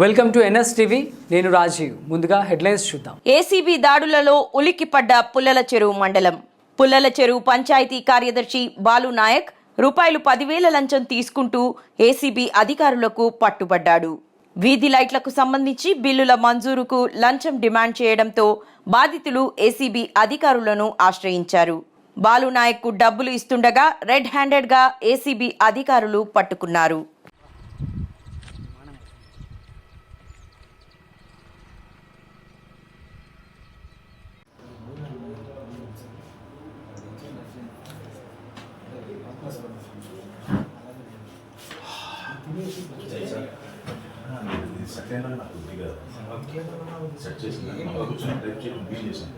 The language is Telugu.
Welcome to NS TV. నేను రాజీవ్. ముందుగా హెడ్లైన్స్ చూద్దాం. ఏసీబీ దాడులలో ఉలిక్కిపడ్డ పుల్లల చెరువు మండలం. పుల్లల చెరువు పంచాయతీ కార్యదర్శి బాలు నాయక్ రూపాయలు పదివేల లంచం తీసుకుంటూ ఏసీబీ అధికారులకు పట్టుబడ్డాడు. వీధి లైట్లకు సంబంధించి బిల్లుల మంజూరుకు లంచం డిమాండ్ చేయడంతో బాధితులు ఏసీబీ అధికారులను ఆశ్రయించారు. బాలు నాయక్కు డబ్బులు ఇస్తుండగా రెడ్ హ్యాండెడ్గా ఏసీబీ అధికారులు పట్టుకున్నారు. సెకండ్ నాకు సెట్ చేసింది కూర్చొని టైప్ చేయడం వీలు చేసాను